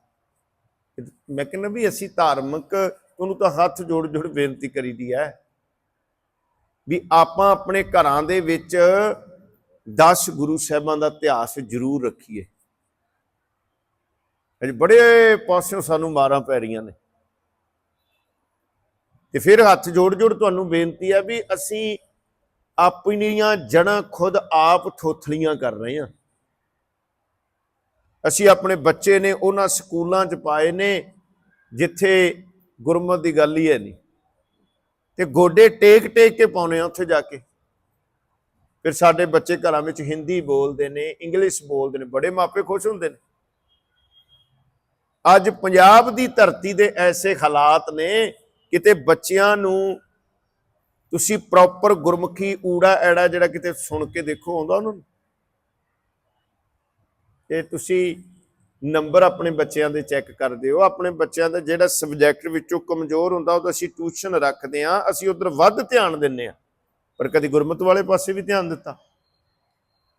ਮੈਂ ਕਹਿੰਦਾ ਵੀ ਅਸੀਂ ਧਾਰਮਿਕ ਉਹਨੂੰ ਤਾਂ ਹੱਥ ਜੋੜ ਜੋੜ ਬੇਨਤੀ ਕਰੀਦੀ ਹੈ ਵੀ ਆਪਾਂ ਆਪਣੇ ਘਰਾਂ ਦੇ ਵਿੱਚ 10 ਗੁਰੂ ਸਾਹਿਬਾਂ ਦਾ ਇਤਿਹਾਸ ਜ਼ਰੂਰ ਰੱਖੀਏ। ਅਜ ਬੜੇ ਪਾਸਿਓਂ ਸਾਨੂੰ ਮਾਰਾਂ ਪੈ ਰਹੀਆਂ ਨੇ। ਤੇ ਫਿਰ ਹੱਥ ਜੋੜ ਜੋੜ ਤੁਹਾਨੂੰ ਬੇਨਤੀ ਹੈ ਵੀ ਅਸੀਂ ਆਪਣੀਆਂ ਜੜਾਂ ਖੁਦ ਆਪ ਥੋਥਲੀਆਂ ਕਰ ਰਹੇ ਹਾਂ। ਅਸੀਂ ਆਪਣੇ ਬੱਚੇ ਨੇ ਉਹਨਾਂ ਸਕੂਲਾਂ 'ਚ ਪਾਏ ਨੇ ਜਿੱਥੇ ਗੁਰਮਤ ਦੀ ਗੱਲ ਹੀ ਹੈ ਨਹੀਂ। ਤੇ ਗੋਡੇ ਟੇਕ ਟੇਕ ਕੇ ਪਾਉਨੇ ਆ ਉੱਥੇ ਜਾ ਕੇ। ਫਿਰ ਸਾਡੇ ਬੱਚੇ ਘਰਾਂ ਵਿੱਚ ਹਿੰਦੀ ਬੋਲਦੇ ਨੇ, ਇੰਗਲਿਸ਼ ਬੋਲਦੇ ਨੇ, ਬੜੇ ਮਾਪੇ ਖੁਸ਼ ਹੁੰਦੇ ਨੇ। ਅੱਜ ਪੰਜਾਬ ਦੀ ਧਰਤੀ ਦੇ ਐਸੇ ਹਾਲਾਤ ਨੇ ਕਿਤੇ ਬੱਚਿਆਂ ਨੂੰ ਤੁਸੀਂ ਪ੍ਰੋਪਰ ਗੁਰਮੁਖੀ ਊੜਾ ਐੜਾ ਜਿਹੜਾ ਕਿਤੇ ਸੁਣ ਕੇ ਦੇਖੋ, ਆਉਂਦਾ ਉਹਨਾਂ ਨੂੰ? ਤੇ ਤੁਸੀਂ ਨੰਬਰ ਆਪਣੇ ਬੱਚਿਆਂ ਦੇ ਚੈੱਕ ਕਰਦੇ ਹੋ ਆਪਣੇ ਬੱਚਿਆਂ ਦਾ ਜਿਹੜਾ ਸਬਜੈਕਟ ਵਿੱਚੋਂ ਕਮਜ਼ੋਰ ਹੁੰਦਾ ਉਹ ਤਾਂ ਅਸੀਂ ਟਿਊਸ਼ਨ ਰੱਖਦੇ ਆ ਅਸੀਂ ਉਧਰ ਵੱਧ ਧਿਆਨ ਦਿੰਨੇ ਆ ਪਰ ਕਦੀ ਗੁਰਮਤ ਵਾਲੇ ਪਾਸੇ ਵੀ ਧਿਆਨ ਦਿੱਤਾ।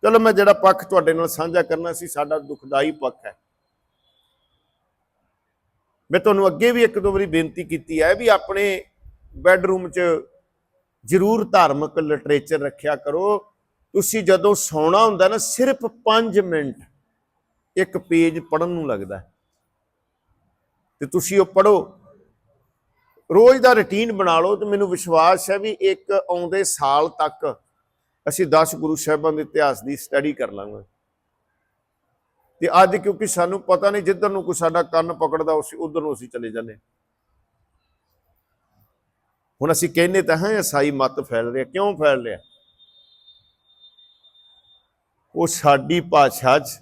ਚਲੋ, ਮੈਂ ਜਿਹੜਾ ਪੱਖ ਤੁਹਾਡੇ ਨਾਲ ਸਾਂਝਾ ਕਰਨਾ ਸੀ, ਸਾਡਾ ਦੁਖਦਾਈ ਪੱਖ ਹੈ। ਮੈਂ ਤੁਹਾਨੂੰ ਅੱਗੇ ਵੀ ਇੱਕ ਦੋ ਵਾਰੀ ਬੇਨਤੀ ਕੀਤੀ ਹੈ ਵੀ ਆਪਣੇ ਬੈੱਡਰੂਮ 'ਚ ਜ਼ਰੂਰ ਧਾਰਮਿਕ ਲਿਟਰੇਚਰ ਰੱਖਿਆ ਕਰੋ। ਤੁਸੀਂ ਜਦੋਂ ਸੌਣਾ ਹੁੰਦਾ ਨਾ, ਸਿਰਫ 5 ਮਿੰਟ ਇੱਕ ਪੇਜ ਪੜਨ ਨੂੰ ਲੱਗਦਾ ਤੇ ਤੁਸੀਂ ਉਹ ਪੜੋ ਰੋਜ਼ ਦਾ ਰੁਟੀਨ ਬਣਾ ਲਓ ਤੇ ਮੈਨੂੰ ਵਿਸ਼ਵਾਸ ਹੈ ਵੀ ਇੱਕ ਆਉਂਦੇ ਸਾਲ ਤੱਕ ਅਸੀਂ 10 ਗੁਰੂ ਸਾਹਿਬਾਂ ਦੇ ਇਤਿਹਾਸ ਦੀ ਸਟੱਡੀ ਕਰ ਲਾਂਗੇ। ਤੇ ਅੱਜ ਕਿਉਂਕਿ ਸਾਨੂੰ ਪਤਾ ਨਹੀਂ ਜਿੱਧਰ ਨੂੰ ਕੋਈ ਸਾਡਾ ਕੰਨ ਪਕੜਦਾ, ਉਸੇ ਉਧਰ ਨੂੰ ਅਸੀਂ ਚਲੇ ਜਾਂਦੇ। ਹੁਣ ਅਸੀਂ ਕਹਿੰਦੇ ਤਾਂ ਹਾਂ ਈਸਾਈ ਮਤ ਫੈਲ ਰਿਹਾ। ਕਿਉਂ ਫੈਲ ਰਿਹਾ? ਉਹ ਸਾਡੀ ਭਾਸ਼ਾ 'ਚ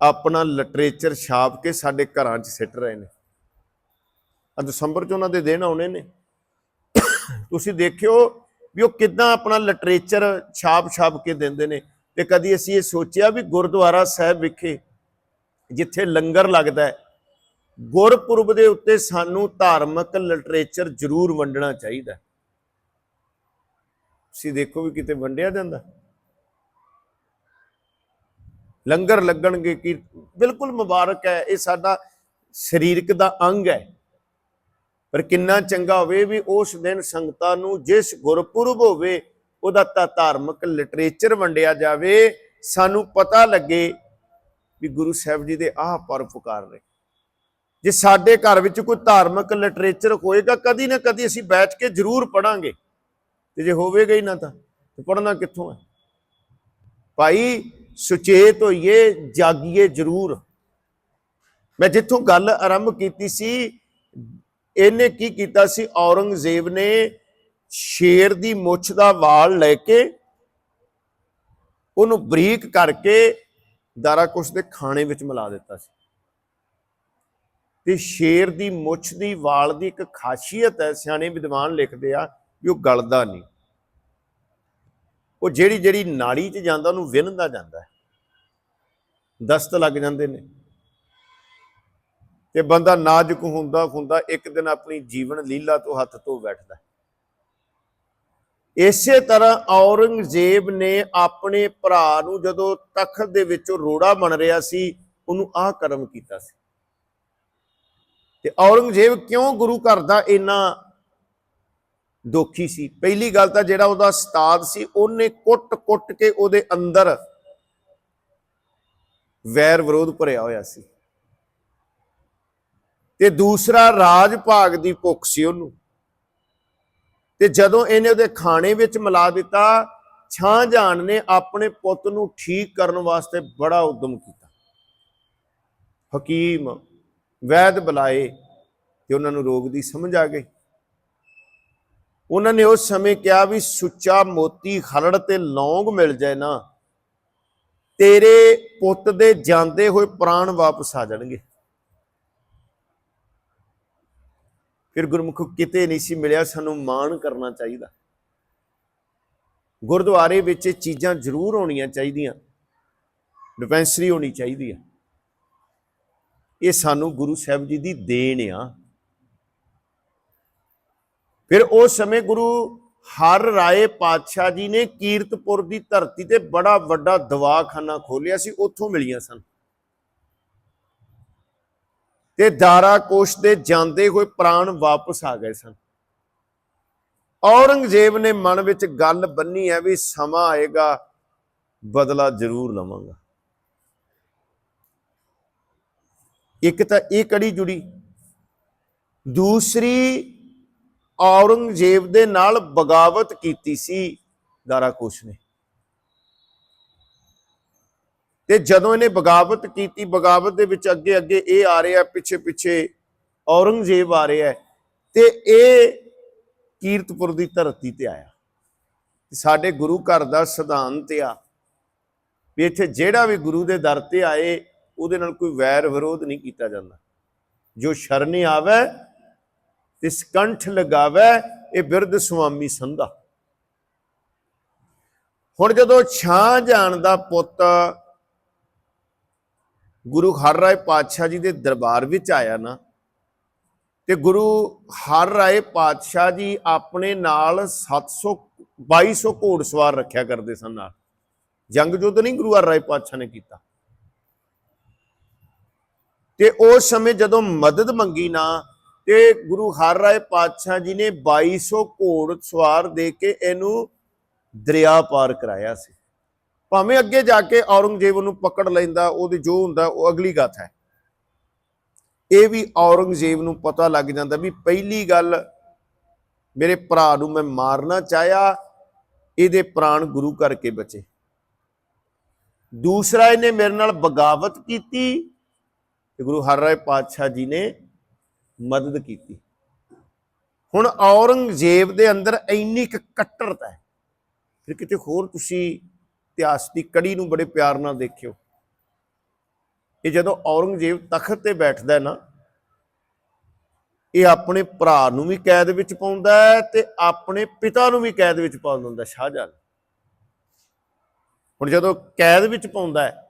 ਆਪਣਾ ਲਿਟਰੇਚਰ ਛਾਪ ਕੇ ਸਾਡੇ ਘਰਾਂ 'ਚ ਸਿੱਟ ਰਹੇ ਨੇ। ਆ ਦਸੰਬਰ 'ਚ ਉਹਨਾਂ ਦੇ ਦਿਨ ਆਉਣੇ ਨੇ। ਤੁਸੀਂ ਦੇਖਿਓ ਵੀ ਉਹ ਕਿਦਾਂ ਆਪਣਾ ਲਿਟਰੇਚਰ ਛਾਪ ਛਾਪ ਕੇ ਦਿੰਦੇ ਨੇ ਤੇ ਕਦੀ ਅਸੀਂ ਇਹ ਸੋਚਿਆ ਵੀ ਗੁਰਦੁਆਰਾ ਸਾਹਿਬ ਵਿਖੇ ਜਿੱਥੇ ਲੰਗਰ ਲੱਗਦਾ ਹੈ, ਗੁਰਪੁਰਬ ਦੇ ਉੱਤੇ ਸਾਨੂੰ ਧਾਰਮਿਕ ਲਿਟਰੇਚਰ ਜ਼ਰੂਰ ਵੰਡਣਾ ਚਾਹੀਦਾ ਤੁਸੀਂ ਦੇਖੋ ਵੀ ਕਿਤੇ ਵੰਡਿਆ ਜਾਂਦਾ। ਲੰਗਰ ਲੱਗਣਗੇ ਕਿ? ਬਿਲਕੁਲ ਮੁਬਾਰਕ ਹੈ, ਇਹ ਸਾਡਾ ਸਰੀਰਕ ਦਾ ਅੰਗ ਹੈ। ਪਰ ਕਿੰਨਾ ਚੰਗਾ ਹੋਵੇ ਵੀ ਉਸ ਦਿਨ ਸੰਗਤਾਂ ਨੂੰ ਜਿਸ ਗੁਰਪੁਰਬ ਹੋਵੇ, ਉਹਦਾ ਤਾਂ ਧਾਰਮਿਕ ਲਿਟਰੇਚਰ ਵੰਡਿਆ ਜਾਵੇ, ਸਾਨੂੰ ਪਤਾ ਲੱਗੇ ਵੀ ਗੁਰੂ ਸਾਹਿਬ ਜੀ ਦੇ ਆਹ ਪਰਉਪਕਾਰ ਨੇ। ਜੇ ਸਾਡੇ ਘਰ ਵਿੱਚ ਕੋਈ ਧਾਰਮਿਕ ਲਿਟਰੇਚਰ ਹੋਏਗਾ, ਕਦੀ ਨਾ ਕਦੀ ਅਸੀਂ ਬੈਠ ਕੇ ਜ਼ਰੂਰ ਪੜਾਂਗੇ ਤੇ ਜੇ ਹੋਵੇਗਾ ਹੀ ਨਾ ਤਾਂ, ਤੇ ਪੜਨਾ ਕਿੱਥੋਂ ਹੈ? ਭਾਈ ਸੁਚੇਤ ਹੋਈਏ, ਜਾਗੀਏ ਜ਼ਰੂਰ। ਮੈਂ ਜਿੱਥੋਂ ਗੱਲ ਆਰੰਭ ਕੀਤੀ ਸੀ, ਇਹਨੇ ਕੀ ਕੀਤਾ ਸੀ? ਔਰੰਗਜ਼ੇਬ ਨੇ ਸ਼ੇਰ ਦੀ ਮੁੱਛ ਦਾ ਵਾਲ ਲੈ ਕੇ ਉਹਨੂੰ ਬਰੀਕ ਕਰਕੇ ਦਾਰਾਕੁਸ਼ ਦੇ ਖਾਣੇ ਵਿੱਚ ਮਿਲਾ ਦਿੱਤਾ ਸੀ। ਤੇ ਸ਼ੇਰ ਦੀ ਮੁੱਛ ਦੀ ਵਾਲ ਦੀ ਇੱਕ ਖਾਸੀਅਤ ਹੈ, ਸਿਆਣੇ ਵਿਦਵਾਨ ਲਿਖਦੇ ਆ ਵੀ ਉਹ ਗਲਦਾ ਨਹੀਂ। ਉਹ ਜਿਹੜੀ ਜਿਹੜੀ ਨਾੜੀ 'ਚ ਜਾਂਦਾ, ਉਹਨੂੰ ਵਿੰਨਦਾ ਜਾਂਦਾ ਹੈ। ਦਸਤ ਲੱਗ ਜਾਂਦੇ ਨੇ। ਤੇ ਬੰਦਾ ਨਾਜ਼ੁਕ ਹੁੰਦਾ ਹੁੰਦਾ ਇੱਕ ਦਿਨ ਆਪਣੀ ਜੀਵਨ ਲੀਲਾ ਤੋਂ ਹੱਥ ਧੋ ਬੈਠਦਾ ਇਸੇ ਤਰ੍ਹਾਂ ਔਰੰਗਜ਼ੇਬ ਨੇ ਆਪਣੇ ਭਰਾ ਨੂੰ ਜਦੋਂ ਤਖਤ ਦੇ ਵਿੱਚੋਂ ਰੋੜਾ ਬਣ ਰਿਹਾ ਸੀ, ਉਹਨੂੰ ਆਹ ਕਰਮ ਕੀਤਾ ਸੀ। ਤੇ ਔਰੰਗਜ਼ੇਬ ਕਿਉਂ ਗੁਰੂ ਘਰ ਦਾ ਇੰਨਾ ਦੁਖੀ ਸੀ? ਪਹਿਲੀ ਗੱਲ ਤਾਂ ਜਿਹੜਾ ਉਹਦਾ ਉਸਤਾਦ ਸੀ, ਉਹਨੇ ਕੁੱਟ-ਕੁੱਟ ਕੇ ਉਹਦੇ ਅੰਦਰ ਵੈਰ ਵਿਰੋਧ ਭਰਿਆ ਹੋਇਆ ਸੀ। ਤੇ ਦੂਸਰਾ ਰਾਜ ਭਾਗ ਦੀ ਭੁੱਖ ਸੀ ਉਹਨੂੰ। ਤੇ ਜਦੋਂ ਇਹਨੇ ਉਹਦੇ ਖਾਣੇ ਵਿੱਚ ਮਿਲਾ ਦਿੱਤਾ ਛਾਂਜਾਨ ਨੇ ਆਪਣੇ ਪੁੱਤ ਨੂੰ ਠੀਕ ਕਰਨ ਵਾਸਤੇ ਬੜਾ ਉਦਮ ਕੀਤਾ। ਹਕੀਮ ਵੈਦ ਬੁਲਾਏ ਤੇ ਉਹਨਾਂ ਨੂੰ ਰੋਗ ਦੀ ਸਮਝ ਆ ਗਈ। ਉਹਨਾਂ ਨੇ ਉਸ ਸਮੇਂ ਕਿਹਾ ਵੀ ਸੁੱਚਾ ਮੋਤੀ ਖਰੜ ਤੇ ਲੌਂਗ ਮਿਲ ਜਾਏ ਨਾ ਤੇਰੇ ਪੁੱਤ ਦੇ ਜਾਂਦੇ ਹੋਏ ਪ੍ਰਾਣ ਵਾਪਸ ਆ ਜਾਣਗੇ। ਫਿਰ ਗੁਰਮੁਖ ਕਿਤੇ ਨਹੀਂ ਸੀ ਮਿਲਿਆ, ਸਾਨੂੰ ਮਾਣ ਕਰਨਾ ਚਾਹੀਦਾ। ਗੁਰਦੁਆਰੇ ਵਿੱਚ ਇਹ ਚੀਜ਼ਾਂ ਜ਼ਰੂਰ ਹੋਣੀਆਂ ਚਾਹੀਦੀਆਂ। ਡਿਪੈਂਸਰੀ ਹੋਣੀ ਚਾਹੀਦੀ ਹੈ ਇਹ ਸਾਨੂੰ ਗੁਰੂ ਸਾਹਿਬ ਜੀ ਦੀ ਦੇਣ ਆ। ਫਿਰ ਉਸ ਸਮੇਂ ਗੁਰੂ ਹਰ ਰਾਏ ਪਾਤਸ਼ਾਹ ਜੀ ਨੇ ਕੀਰਤਪੁਰ ਦੀ ਧਰਤੀ ਤੇ ਬੜਾ ਵੱਡਾ ਦਵਾਖਾਨਾ ਖੋਲਿਆ ਸੀ, ਉੱਥੋਂ ਮਿਲੀਆਂ ਸਨ। ਤੇ ਦਾਰਾ ਕੋਸ਼ ਦੇ ਜਾਂਦੇ ਹੋਏ ਪ੍ਰਾਣ ਵਾਪਸ ਆ ਗਏ ਸਨ। ਔਰੰਗਜ਼ੇਬ ਨੇ ਮਨ ਵਿੱਚ ਗੱਲ ਬੰਨੀ ਹੈ ਵੀ ਸਮਾਂ ਆਏਗਾ, ਬਦਲਾ ਜ਼ਰੂਰ ਲਵਾਂਗਾ। ਇੱਕ ਤਾਂ ਇਹ ਕੜੀ ਜੁੜੀ, ਦੂਸਰੀ ਔਰੰਗਜ਼ੇਬ ਦੇ ਨਾਲ ਬਗਾਵਤ ਕੀਤੀ ਸੀ ਦਾਰਾ ਕੋਸ਼ ਨੇ। ਤੇ ਜਦੋਂ ਇਹਨੇ ਬਗਾਵਤ ਕੀਤੀ, ਬਗਾਵਤ ਦੇ ਵਿੱਚ ਅੱਗੇ ਅੱਗੇ ਇਹ ਆ ਰਿਹਾ ਪਿੱਛੇ ਪਿੱਛੇ ਔਰੰਗਜ਼ੇਬ ਆ ਰਿਹਾ ਤੇ ਇਹ ਕੀਰਤਪੁਰ ਦੀ ਧਰਤੀ ਤੇ ਆਇਆ। ਸਾਡੇ ਗੁਰੂ ਘਰ ਦਾ ਸਿਧਾਂਤ ਆ ਵੀ ਇੱਥੇ ਜਿਹੜਾ ਵੀ ਗੁਰੂ ਦੇ ਦਰ ਤੇ ਆਏ, ਉਹਦੇ ਨਾਲ ਕੋਈ ਵੈਰ ਵਿਰੋਧ ਨਹੀਂ ਕੀਤਾ ਜਾਂਦਾ। ਜੋ ਸ਼ਰਨੀ ਆਵੇ ਤਿਸ ਕੰਠ ਲਗਾਵੇ, ਇਹ ਬਿਰਧ ਸੁਆਮੀ ਸੰਧਾ। ਹੁਣ ਜਦੋਂ ਛਾਂ ਜਾਣ ਦਾ ਪੁੱਤ ਗੁਰੂ ਹਰਰਾਏ ਪਾਤਸ਼ਾਹ ਜੀ ਦੇ ਦਰਬਾਰ ਵਿੱਚ ਆਇਆ ਨਾ, ਤੇ ਗੁਰੂ ਹਰਰਾਏ ਪਾਤਸ਼ਾਹ ਜੀ ਆਪਣੇ ਨਾਲ 700 2200 ਘੋੜਸਵਾਰ ਰੱਖਿਆ ਕਰਦੇ ਸਨ ਨਾਲ। ਜੰਗ ਯੁੱਧ ਨਹੀਂ ਗੁਰੂ ਹਰਰਾਏ ਪਾਤਸ਼ਾਹ ਨੇ ਕੀਤਾ। ਤੇ ਉਸ ਸਮੇਂ ਜਦੋਂ ਮਦਦ ਮੰਗੀ ਨਾ ਤੇ ਗੁਰੂ ਹਰਰਾਏ ਪਾਤਸ਼ਾਹ ਜੀ ਨੇ 2200 ਘੋੜ ਸਵਾਰ ਦੇ ਕੇ ਇਹਨੂੰ ਦਰਿਆ ਪਾਰ ਕਰਾਇਆ ਸੀ। ਭਾਵੇਂ ਅੱਗੇ ਜਾ ਕੇ ਔਰੰਗਜ਼ੇਬ ਨੂੰ ਪਕੜ ਲੈਂਦਾ, ਉਹਦੇ ਜੋ ਹੁੰਦਾ, ਉਹ ਅਗਲੀ ਗੱਲ ਹੈ। ਇਹ ਵੀ ਔਰੰਗਜ਼ੇਬ ਨੂੰ ਪਤਾ ਲੱਗ ਜਾਂਦਾ ਵੀ ਪਹਿਲੀ ਗੱਲ, ਮੇਰੇ ਭਰਾ ਨੂੰ ਮੈਂ ਮਾਰਨਾ ਚਾਹਿਆ, ਇਹਦੇ ਪ੍ਰਾਣ ਗੁਰੂ ਕਰਕੇ ਬਚੇ। ਦੂਸਰਾ ਇਹਨੇ ਮੇਰੇ ਨਾਲ ਬਗਾਵਤ ਕੀਤੀ, ਤੇ ਗੁਰੂ ਹਰ ਰਾਏ ਪਾਤਸ਼ਾਹ ਜੀ ਨੇ ਮਦਦ ਕੀਤੀ। ਹੁਣ ਔਰੰਗਜ਼ੇਬ ਦੇ ਅੰਦਰ ਇੰਨੀ ਕੁ ਕੱਟੜਤਾ ਹੈ। ਫਿਰ ਕਿਤੇ ਹੋਰ ਤੁਸੀਂ ਇਤਿਹਾਸ ਦੀ ਕੜੀ ਨੂੰ ਬੜੇ ਪਿਆਰ ਨਾਲ ਦੇਖਿਓ। ਇਹ ਜਦੋਂ ਔਰੰਗਜ਼ੇਬ ਤਖਤ ਤੇ ਬੈਠਦਾ ਹੈ ਨਾ, ਇਹ ਆਪਣੇ ਭਰਾ ਨੂੰ ਵੀ ਕੈਦ ਵਿੱਚ ਪਾਉਂਦਾ ਹੈ ਤੇ ਆਪਣੇ ਪਿਤਾ ਨੂੰ ਵੀ ਕੈਦ ਵਿੱਚ ਪਾਉਂਦਾ ਦਿੰਦਾ ਸ਼ਾਹਜਹਾਨ ਹੁਣ ਜਦੋਂ ਕੈਦ ਵਿੱਚ ਪਾਉਂਦਾ ਹੈ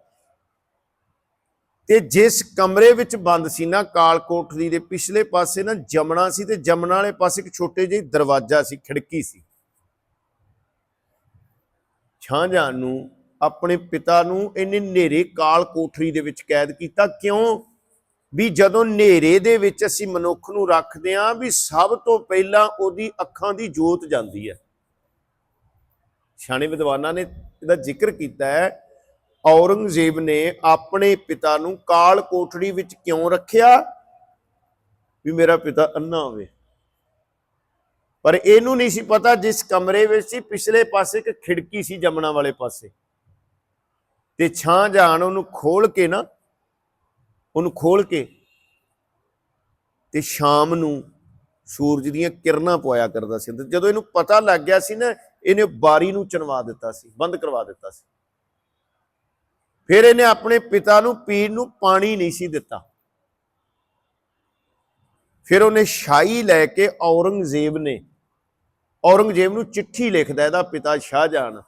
ਤੇ ਜਿਸ ਕਮਰੇ ਵਿੱਚ ਬੰਦ ਸੀ ਨਾ ਕਾਲ ਕੋਠਰੀ ਦੇ ਪਿਛਲੇ ਪਾਸੇ ਨਾ ਜਮਣਾ ਸੀ ਤੇ ਜਮਣਾ ਵਾਲੇ ਪਾਸੇ ਇੱਕ ਛੋਟੇ ਜਿਹੇ ਦਰਵਾਜ਼ਾ ਸੀ, ਖਿੜਕੀ ਸੀ। ਸ਼ਾਹਜਹਾਨ ਨੂੰ ਆਪਣੇ ਪਿਤਾ ਨੂੰ ਇਹਨੇ ਨੇਰੇ ਕਾਲ ਕੋਠਰੀ ਦੇ ਵਿੱਚ ਕੈਦ ਕੀਤਾ। ਕਿਉਂ? ਵੀ ਜਦੋਂ ਨੇਰੇ ਦੇ ਵਿੱਚ ਅਸੀਂ ਮਨੁੱਖ ਨੂੰ ਰੱਖਦੇ ਆਂ ਵੀ ਸਭ ਤੋਂ ਪਹਿਲਾਂ ਉਹਦੀ ਅੱਖਾਂ ਦੀ ਜੋਤ ਜਾਂਦੀ ਹੈ। ਸਿਆਣੇ ਵਿਦਵਾਨਾਂ ਨੇ ਇਹਦਾ ਜ਼ਿਕਰ ਕੀਤਾ ਹੈ ਔਰੰਗਜ਼ੇਬ ਨੇ ਆਪਣੇ ਪਿਤਾ ਨੂੰ ਕਾਲ ਕੋਠੜੀ ਵਿੱਚ ਕਿਉਂ ਰੱਖਿਆ? ਵੀ ਮੇਰਾ ਪਿਤਾ ਅੰਨਾ ਹੋਵੇ। ਪਰ ਇਹਨੂੰ ਨਹੀਂ ਸੀ ਪਤਾ ਜਿਸ ਕਮਰੇ ਵਿੱਚ ਸੀ, ਪਿਛਲੇ ਪਾਸੇ ਇੱਕ ਖਿੜਕੀ ਸੀ ਜਮਣਾ ਵਾਲੇ ਪਾਸੇ। ਤੇ ਛਾਂ ਜਾਣ ਉਹਨੂੰ ਖੋਲ ਕੇ ਨਾ, ਉਹਨੂੰ ਖੋਲ ਕੇ ਤੇ ਸ਼ਾਮ ਨੂੰ ਸੂਰਜ ਦੀਆਂ ਕਿਰਨਾਂ ਪਵਾਇਆ ਕਰਦਾ ਸੀ। ਜਦੋਂ ਇਹਨੂੰ ਪਤਾ ਲੱਗ ਗਿਆ ਸੀ ਨਾ, ਇਹਨੇ ਬਾਰੀ ਨੂੰ ਚਨਵਾ ਦਿੱਤਾ ਸੀ, ਬੰਦ ਕਰਵਾ ਦਿੱਤਾ ਸੀ। ਫਿਰ ਇਹਨੇ ਆਪਣੇ ਪਿਤਾ ਨੂੰ ਪੀਣ ਨੂੰ ਪਾਣੀ ਨਹੀਂ ਸੀ ਦਿੱਤਾ। ਫਿਰ ਉਹਨੇ ਸ਼ਾਹੀ ਲੈ ਕੇ ਔਰੰਗਜ਼ੇਬ ਨੇ, ਔਰੰਗਜ਼ੇਬ ਨੂੰ ਚਿੱਠੀ ਲਿਖਦਾ ਇਹਦਾ ਪਿਤਾ ਸ਼ਾਹਜਹਾਨ,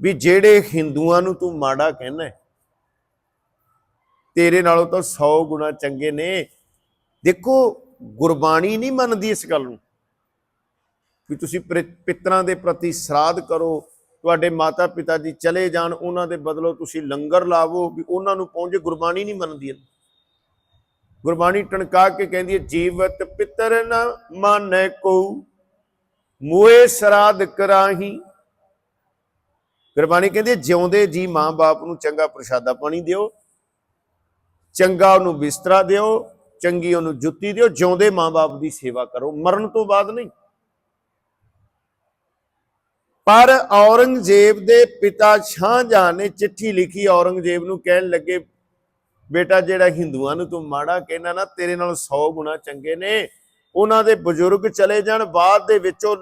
ਵੀ ਜਿਹੜੇ ਹਿੰਦੂਆਂ ਨੂੰ ਤੂੰ ਮਾੜਾ ਕਹਿੰਦਾ ਤੇਰੇ ਨਾਲੋਂ ਤਾਂ 100 ਗੁਣਾ ਚੰਗੇ ਨੇ। ਦੇਖੋ, ਗੁਰਬਾਣੀ ਨਹੀਂ ਮੰਨਦੀ ਇਸ ਗੱਲ ਨੂੰ, ਵੀ ਤੁਸੀਂ ਪ੍ਰਿ- ਪਿਤਰਾਂ ਦੇ ਪ੍ਰਤੀ ਸਰਾਧ ਕਰੋ ਤੁਹਾਡੇ ਮਾਤਾ ਪਿਤਾ ਜੀ ਚਲੇ ਜਾਣ, ਉਹਨਾਂ ਦੇ ਬਦਲੋ ਤੁਸੀਂ ਲੰਗਰ ਲਾਵੋ ਵੀ ਉਹਨਾਂ ਨੂੰ ਪਹੁੰਚੇ ਗੁਰਬਾਣੀ ਨਹੀਂ ਮੰਨਦੀ ਇਹ। ਗੁਰਬਾਣੀ ਟਣਕਾ ਕੇ ਕਹਿੰਦੀ ਹੈ, ਜੀਵਤ ਪਿਤਰ ਨ ਮਾਨੈ ਕੋ, ਮੋਏ ਸਰਾਧ ਕਰਾਹੀ। ਗੁਰਬਾਣੀ ਕਹਿੰਦੀ ਜਿਉਂਦੇ ਜੀ ਮਾਂ-ਬਾਪ ਨੂੰ ਚੰਗਾ ਪ੍ਰਸ਼ਾਦਾ ਪਾਣੀ ਦਿਓ, ਚੰਗਾ ਉਹਨੂੰ ਬਿਸਤਰਾ ਦਿਓ, ਚੰਗੀ ਉਹਨੂੰ ਜੁੱਤੀ ਦਿਓ, ਜਿਉਂਦੇ ਮਾਂ-ਬਾਪ ਦੀ ਸੇਵਾ ਕਰੋ। ਮਰਨ ਤੋਂ ਬਾਅਦ ਨਹੀਂ। ਪਰ ਔਰੰਗਜ਼ੇਬ ਦੇ ਪਿਤਾ ਸ਼ਾਹਜਹਾਂ ਨੇ ਚਿੱਠੀ ਲਿਖੀ, ਔਰੰਗਜ਼ੇਬ ਨੂੰ ਕਹਿਣ ਲੱਗੇ, ਬੇਟਾ, ਜਿਹੜਾ ਹਿੰਦੂਆਂ ਨੂੰ ਤੂੰ ਮਾੜਾ ਕਹਿਣਾ ਨਾ, ਤੇਰੇ ਨਾਲ 100 ਗੁਣਾ ਚੰਗੇ ਨੇ। ਉਹਨਾਂ ਦੇ ਬਜ਼ੁਰਗ ਚਲੇ ਜਾਣ, ਬਾਅਦ ਦੇ ਵਿੱਚੋਂ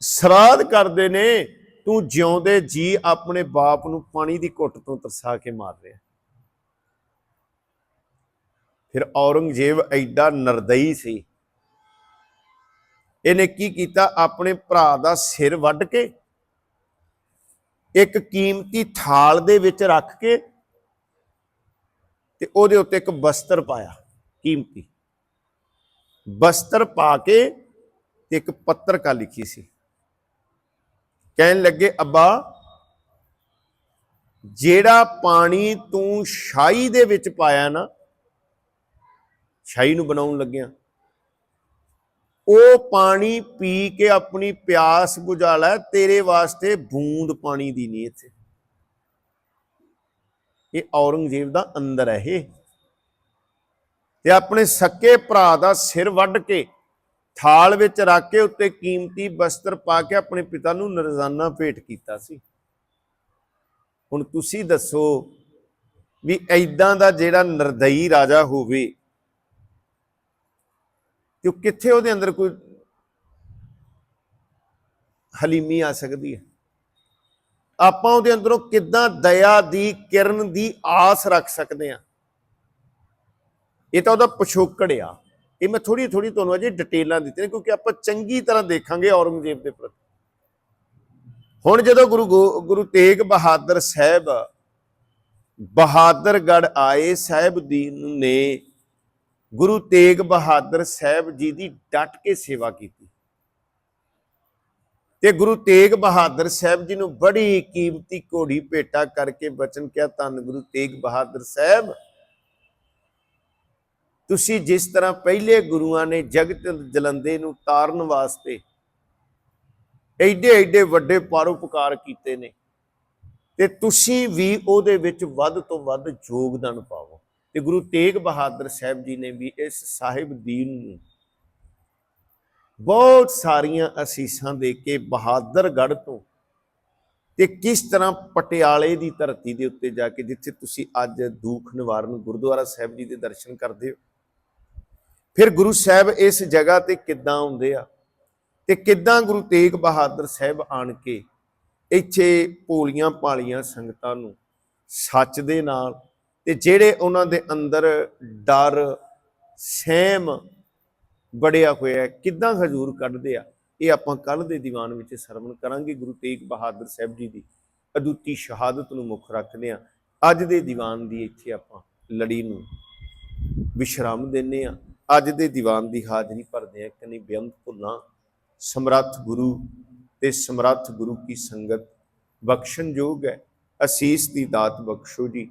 ਸਰਾਧ ਕਰਦੇ ਨੇ, ਤੂੰ ਜਿਉਂਦੇ ਜੀ, ਆਪਣੇ ਬਾਪ ਨੂੰ ਪਾਣੀ ਦੀ ਘੁੱਟ ਤੋਂ ਤਰਸਾ ਕੇ ਮਾਰ ਰਿਹਾ। ਫਿਰ ਔਰੰਗਜ਼ੇਬ ਐਡਾ ਨਰਦਈ ਸੀ। ਇਹਨੇ ਕੀ ਕੀਤਾ? ਆਪਣੇ ਭਰਾ ਦਾ ਸਿਰ ਵੱਢ ਕੇ, ਇੱਕ ਕੀਮਤੀ ਥਾਲ ਦੇ ਵਿੱਚ ਰੱਖ ਕੇ ਤੇ ਉਹਦੇ ਉੱਤੇ ਇੱਕ ਬਸਤਰ ਪਾਇਆ, ਕੀਮਤੀ। ਬਸਤਰ ਪਾ ਕੇ ਤੇ ਇੱਕ ਪੱਤਰਕਾ ਲਿਖੀ ਸੀ। ਕਹਿਣ ਲੱਗੇ, ਅੱਬਾ, ਜਿਹੜਾ ਪਾਣੀ ਤੂੰ ਸ਼ਾਹੀ ਦੇ ਵਿੱਚ ਪਾਇਆ ਨਾ, ਸ਼ਾਹੀ ਨੂੰ ਬਣਾਉਣ ਲੱਗਿਆ। ਉਹ ਪਾਣੀ ਪੀ ਕੇ ਆਪਣੀ ਪਿਆਸ ਬੁਝਾ ਲੈ, ਤੇਰੇ ਵਾਸਤੇ ਬੂੰਦ ਪਾਣੀ ਦੀ ਨਹੀਂ ਇੱਥੇ। ਇਹ ਔਰੰਗਜ਼ੇਬ ਦਾ ਅੰਦਰ ਹੈ ਇਹ। ਤੇ ਆਪਣੇ ਸੱਕੇ ਭਰਾ ਦਾ ਸਿਰ ਵੱਢ ਕੇ ਥਾਲ ਵਿੱਚ ਰੱਖ ਕੇ ਉੱਤੇ ਕੀਮਤੀ ਬਸਤਰ ਪਾ ਕੇ ਆਪਣੇ ਪਿਤਾ ਨੂੰ ਨਰਜ਼ਾਨਾ ਭੇਟ ਕੀਤਾ ਸੀ। ਹੁਣ ਤੁਸੀਂ ਦੱਸੋ ਵੀ ਐਦਾਂ ਦਾ ਜਿਹੜਾ ਨਰਦਈ ਰਾਜਾ ਹੋਵੇ ਤੇ ਉਹ ਕਿੱਥੇ ਉਹਦੇ ਅੰਦਰ ਕੋਈ ਹਲੀਮੀ ਆ ਸਕਦੀ ਹੈ? ਆਪਾਂ ਉਹਦੇ ਅੰਦਰੋਂ ਕਿੱਦਾਂ ਦਇਆ ਦੀ, ਕਿਰਨ ਦੀ ਆਸ ਰੱਖ ਸਕਦੇ ਆ ਇਹ ਤਾਂ ਉਹਦਾ ਪਿਛੋਕੜ ਆ। ਇਹ ਮੈਂ ਥੋੜੀ ਥੋੜੀ ਤੁਹਾਨੂੰ ਅਜੇ ਡਿਟੇਲਾਂ ਦਿੱਤੀਆਂ ਨੇ, ਕਿਉਂਕਿ ਆਪਾਂ ਚੰਗੀ ਤਰ੍ਹਾਂ ਦੇਖਾਂਗੇ ਔਰੰਗਜ਼ੇਬ ਦੇ ਪ੍ਰਤੀ। ਹੁਣ ਜਦੋਂ ਗੁਰੂ ਗੋ- ਗੁਰੂ ਤੇਗ ਬਹਾਦਰ ਸਾਹਿਬ ਬਹਾਦਰਗੜ ਆਏ, ਸਾਹਿਬ ਸਾਹਿਬਦੀਨ ਨੇ ਗੁਰੂ ਤੇਗ ਬਹਾਦਰ ਸਾਹਿਬ ਜੀ ਦੀ ਡਟ ਕੇ ਸੇਵਾ ਕੀਤੀ। ਤੇ ਗੁਰੂ ਤੇਗ ਬਹਾਦਰ ਸਾਹਿਬ ਜੀ ਨੂੰ ਬੜੀ ਕੀਮਤੀ ਘੋੜੀ ਭੇਟਾ ਕਰਕੇ ਬਚਨ ਕਿਹਾ, ਧੰਨ ਗੁਰੂ ਤੇਗ ਬਹਾਦਰ ਸਾਹਿਬ। ਤੁਸੀਂ ਜਿਸ ਤਰ੍ਹਾਂ ਪਹਿਲੇ ਗੁਰੂਆਂ ਨੇ ਜਗਤ ਜਲੰਦੇ ਨੂੰ ਤਾਰਨ ਵਾਸਤੇ ਐਡੇ ਐਡੇ ਵੱਡੇ ਪਰਉਪਕਾਰ ਕੀਤੇ ਨੇ, ਤੇ ਤੁਸੀਂ ਵੀ ਉਹਦੇ ਵਿੱਚ ਵੱਧ ਤੋਂ ਵੱਧ ਯੋਗਦਾਨ ਪਾਵੋ। ਤੇ ਗੁਰੂ ਤੇਗ ਬਹਾਦਰ ਸਾਹਿਬ ਜੀ ਨੇ ਵੀ ਇਸ ਸਾਹਿਬ ਦੀਨ ਨੂੰ ਬਹੁਤ ਸਾਰੀਆਂ ਅਸੀਸਾਂ ਦੇ ਕੇ ਬਹਾਦਰਗੜ੍ਹ ਤੋਂ ਤੇ ਕਿਸ ਤਰ੍ਹਾਂ ਪਟਿਆਲੇ ਦੀ ਧਰਤੀ ਦੇ ਉੱਤੇ ਜਾ ਕੇ ਜਿੱਥੇ ਤੁਸੀਂ ਅੱਜ ਦੂਖ ਨਿਵਾਰਨ ਗੁਰਦੁਆਰਾ ਸਾਹਿਬ ਜੀ ਦੇ ਦਰਸ਼ਨ ਕਰਦੇ ਹੋ, ਫਿਰ ਗੁਰੂ ਸਾਹਿਬ ਇਸ ਜਗ੍ਹਾ ਤੇ ਕਿੱਦਾਂ ਆਉਂਦੇ ਆ? ਤੇ ਕਿੱਦਾਂ ਗੁਰੂ ਤੇਗ ਬਹਾਦਰ ਸਾਹਿਬ ਆਣ ਕੇ ਇੱਥੇ ਭੋਲੀਆਂ ਭਾਲੀਆਂ ਸੰਗਤਾਂ ਨੂੰ ਸੱਚ ਦੇ ਨਾਲ ਤੇ ਜਿਹੜੇ ਉਹਨਾਂ ਦੇ ਅੰਦਰ ਡਰ ਸਹਿਮ ਬੜਿਆ ਹੋਇਆ ਹੈ, ਕਿੱਦਾਂ ਹਜ਼ੂਰ ਕੱਢਦੇ ਆ ਇਹ ਆਪਾਂ ਕੱਲ ਦੇ ਦੀਵਾਨ ਵਿੱਚ ਸਰਵਣ ਕਰਾਂਗੇ ਗੁਰੂ ਤੇਗ ਬਹਾਦਰ ਸਾਹਿਬ ਜੀ ਦੀ ਅਦੁੱਤੀ ਸ਼ਹਾਦਤ ਨੂੰ ਮੁੱਖ ਰੱਖਦੇ ਆ ਅੱਜ ਦੇ ਦੀਵਾਨ ਦੀ ਇੱਥੇ ਆਪਾਂ ਲੜੀ ਨੂੰ ਵਿਸ਼ਰਾਮ ਦਿੰਨੇ ਆ ਅੱਜ ਦੇ ਦੀਵਾਨ ਦੀ ਹਾਜ਼ਰੀ ਭਰਦੇ ਆ ਕਿ ਬੇਅੰਤ ਭੁੱਲਾਂ ਸਮਰੱਥ ਗੁਰੂ ਤੇ ਸਮਰੱਥ ਗੁਰੂ ਕੀ ਸੰਗਤ ਬਖਸ਼ਣਯੋਗ ਹੈ। ਅਸੀਸ ਦੀ ਦਾਤ ਬਖਸ਼ੋ ਜੀ।